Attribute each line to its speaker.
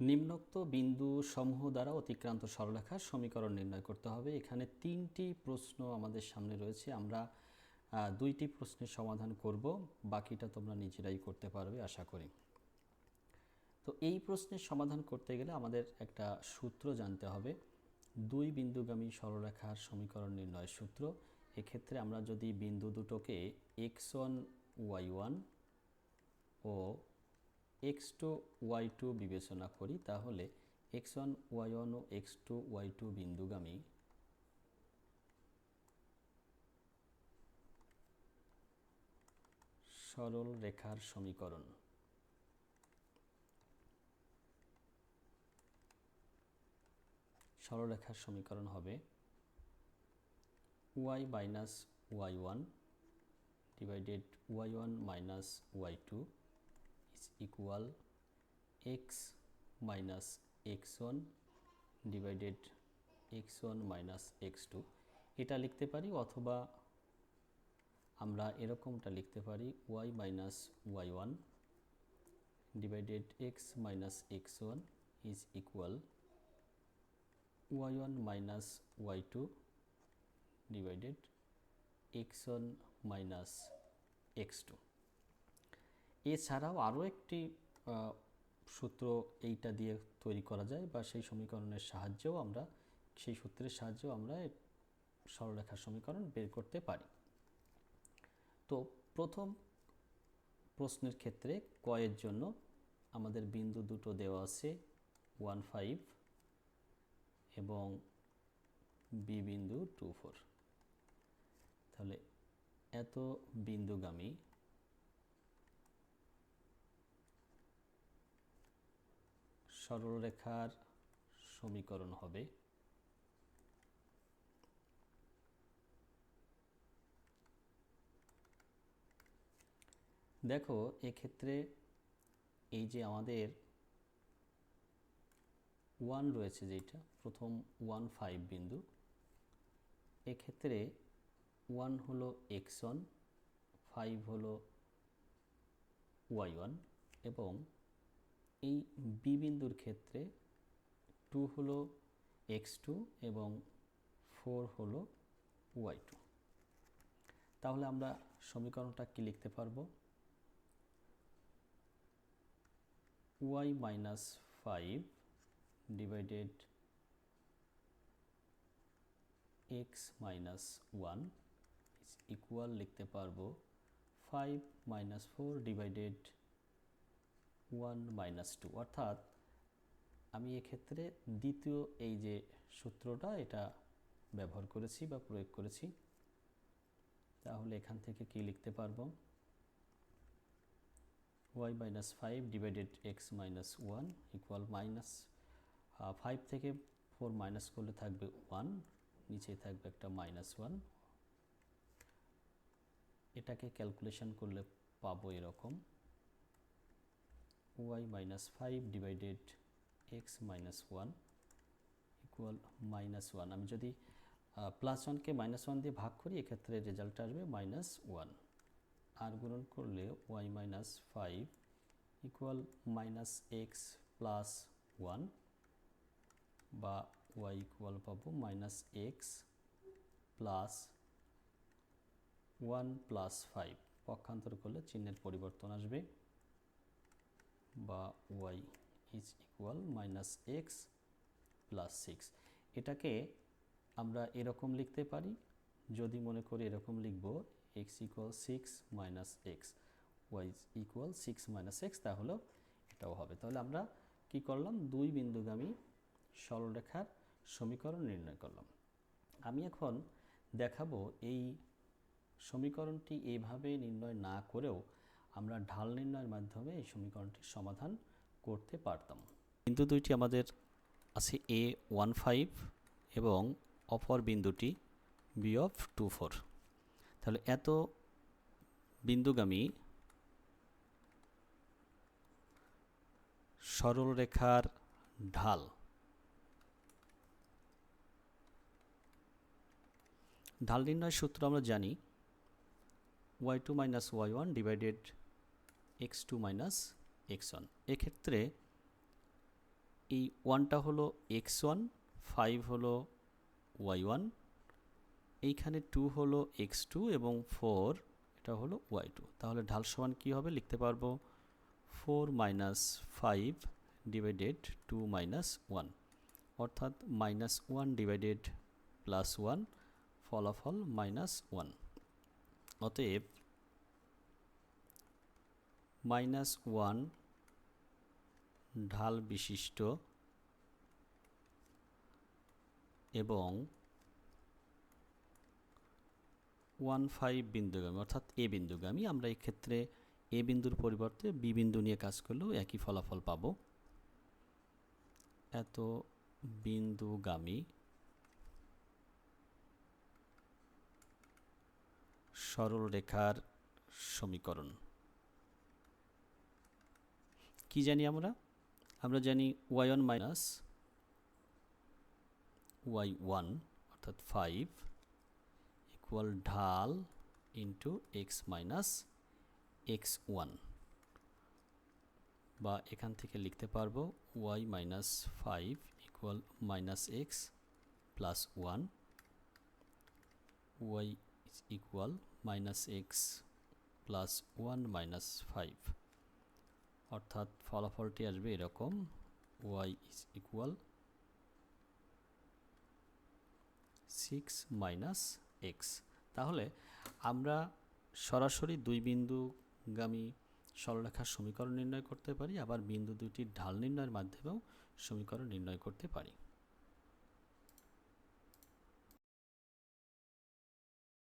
Speaker 1: নিম্নোক্ত বিন্দু সমূহ দ্বারা অতিক্রান্ত সরলরেখার সমীকরণ নির্ণয় করতে হবে। এখানে তিনটি প্রশ্ন আমাদের সামনে রয়েছে। আমরা দুইটি প্রশ্নের সমাধান করব। বাকিটা তোমরা নিজেরাই করতে পারবে, আশা করি। তো এই প্রশ্নের সমাধান করতে গেলে আমাদের একটা সূত্র জানতে হবে। দুই বিন্দুগামী সরলরেখার সমীকরণ নির্ণয়ের সূত্র। এক্ষেত্রে আমরা যদি বিন্দু দুটোকে এক্স ওয়ান ওয়াই ওয়ান ও এক্স টু ওয়াই টু বিবেচনা করি, তাহলে এক্স ওয়ান, ওয়াই ওয়ান ও এক্স টু ওয়াই টু বিন্দুগামী সরল রেখার সমীকরণ। সরলরেখার সমীকরণ হবে y minus y one divided y one minus y two is equal x minus x1 divided x1 minus x2 এটা লিখতে পারি অথবা আমরা এরকমটা লিখতে পারি y minus y1 divided x minus x1 is equal y1 minus y2 divided x1 minus x2 এছাড়াও আরও একটি সূত্র এইটা দিয়ে তৈরি করা যায় বা সেই সমীকরণের সাহায্যেও আমরা, সেই সূত্রের সাহায্যেও আমরা সরলরেখার সমীকরণ বের করতে পারি। তো প্রথম প্রশ্নের ক্ষেত্রে কয়ের জন্য আমাদের বিন্দু দুটো দেওয়া আছে, ওয়ান ফাইভ এবং বি বিন্দু টু ফোর। তাহলে এত বিন্দুগামী সরলরেখার সমীকরণ হবে। দেখো, এক্ষেত্রে এই যে আমাদের ওয়ান রয়েছে যেটা, প্রথম ওয়ান ফাইভ বিন্দু, এক্ষেত্রে ওয়ান হলো এক্স ওয়ান, ফাইভ হলো ওয়াই ওয়ান এবং এই বি বিন্দুর ক্ষেত্রে টু হলো এক্স টু এবং ফোর হলো ওয়াই টু তাহলে আমরা সমীকরণটা কি লিখতে পারব? Y minus five divided x minus one equal লিখতে পারব five minus four divided one minus two. অর্থাৎ আমি এক্ষেত্রে দ্বিতীয় এই যে সূত্রটা, এটা ব্যবহার করেছি বা প্রয়োগ করেছি। তাহলে এখান থেকে কি লিখতে পারব? Y minus five divided x minus one equal minus five থেকে ফোর মাইনাস করলে থাকবে ওয়ান, নিচে থাকবে একটা মাইনাস ওয়ান। এটাকে ক্যালকুলেশন করলে পাবো এরকম। Y minus 5 divided x minus 1 equal minus 1 আমি যদি প্লাস ওয়ানকে মাইনাস ওয়ান দিয়ে ভাগ করি, এক্ষেত্রে রেজাল্ট আসবে মাইনাস ওয়ান আর গুণন করলে y minus five equal minus x plus one বা ওয়াই ইকুয়াল পাবো minus x plus one plus five পক্ষান্তর করলে চিহ্নের পরিবর্তন আসবে। বা y is equal minus x plus six এটাকে আমরা এরকম লিখতে পারি, যদি মনে করি এরকম লিখব x equal six minus x y equal six minus x তাহলেও এটাও হবে। তাহলে আমরা কি করলাম? দুই বিন্দুগামী সরলরেখার সমীকরণ নির্ণয় করলাম। আমি এখন দেখাবো এই সমীকরণটি এভাবে নির্ণয় না করেও আমরা ঢাল নির্ণয়ের মাধ্যমে এই সমীকরণটির সমাধান করতে পারতাম। বিন্দু দুইটি আমাদের আছে এ ওয়ান ফাইভ এবং অপর বিন্দুটি বি অফ টু ফোর তাহলে এত বিন্দুগামী সরলরেখার ঢাল ঢাল নির্ণয়ের সূত্র আমরা জানি y two minus y one divided x two minus x one. এক্ষেত্রে এই ওয়ানটা হলো এক্স ওয়ান, ফাইভ হলো ওয়াই ওয়ান, এইখানে টু হলো এক্স টু এবং ফোর এটা হলো ওয়াই টু। তাহলে ঢাল সমান কী হবে লিখতে পারব? Four minus five divided two minus one. অর্থাৎ minus one divided plus one ফলাফল মাইনাস ওয়ান। অতএব মাইনাস ওয়ান ঢাল বিশিষ্ট এবং ওয়ান ফাইভ বিন্দুগামী, অর্থাৎ এ বিন্দুগামী, আমরা এই ক্ষেত্রে এ বিন্দুর পরিবর্তে বি বিন্দু নিয়ে কাজ করলেও একই ফলাফল পাব। এত বিন্দুগামী সরল রেখার সমীকরণ। কি জানি আমরা? আমরা জানি y one minus y one অর্থাৎ ফাইভ ইকুয়াল ঢাল into x minus x one বা এখান থেকে লিখতে পারব y minus five equal minus x plus one y equal minus x plus one minus five অর্থাৎ ফলাফলটি আসবে এরকম y is equal six minus x তাহলে আমরা সরাসরি দুই বিন্দুগামী সরলরেখার সমীকরণ নির্ণয় করতে পারি, আবার বিন্দু দুইটির ঢাল নির্ণয়ের মাধ্যমেও সমীকরণ নির্ণয় করতে পারি।